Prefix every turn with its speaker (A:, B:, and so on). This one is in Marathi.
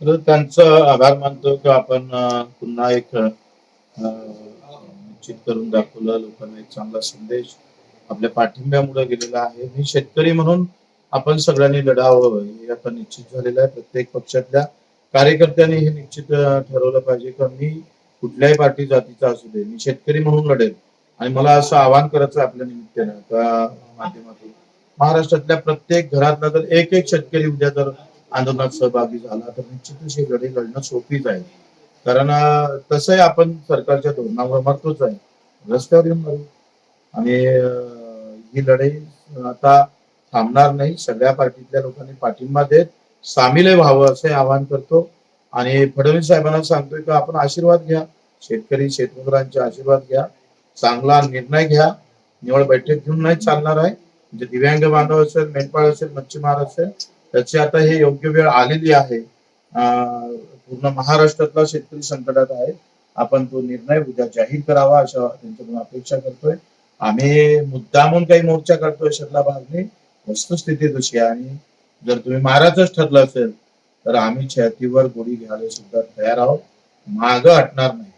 A: तर त्यांचं आभार मानतो की आपण पुन्हा एक निश्चित करून दाखवलं. लोकांना एक चांगला संदेश आपल्या पाठिंब्यामुळे गेलेला आहे. मी शेतकरी म्हणून आपण सगळ्यांनी लढावं हे आता निश्चित झालेलं आहे. प्रत्येक पक्षातल्या कार्यकर्त्यांनी हे निश्चित ठरवलं पाहिजे की मी कुठल्याही पार्टी जातीचा असू दे मी शेतकरी म्हणून लढेल. आणि मला असं आवाहन करायचं आहे आपल्या निमित्तानं. त्या माध्यमातून महाराष्ट्रातल्या प्रत्येक घरातला जर एक एक शेतकरी उद्या जर आंदोलनात सहभागी झाला तर निश्चितच ही लढाई लढणं सोपीच आहे कारण तसंही आपण सरकारच्या धोरणावर मरतोच आहे. रस्त्यावर येऊन मरू. आणि ही लढाई आता थांबणार नाही. सगळ्या पार्टीतल्या लोकांनी पाठिंबा देत सामील व्हावं असं आवाहन करतो. आणि फडणवीस साहेबांना सांगतोय की आपण आशीर्वाद घ्या. शेतकरी शेतमजुरांचे आशीर्वाद घ्या. चांगला निर्णय घ्या. निवड बैठक घेऊन नाही चालणार आहे. म्हणजे दिव्यांग बांधव असेल मेंढपाळ असेल मच्छीमार असेल त्याची आता हे योग्य वेळ आलेली आहे. पूर्ण महाराष्ट्रातला शेतकरी संकटात आहे. आपण तो निर्णय उद्या जाहीर करावा अशा त्यांच्याकडून अपेक्षा करतोय. आम्ही मुद्दामून काही मोर्चा काढतोय शरला भाग नाही वस्तुस्थिती तशी आहे आणि जर तुम्ही महाराजच ठरलं असेल तर आम्ही छातीवर गोळी घ्यायला सुद्धा तयार आहोत. मागं हटणार नाही.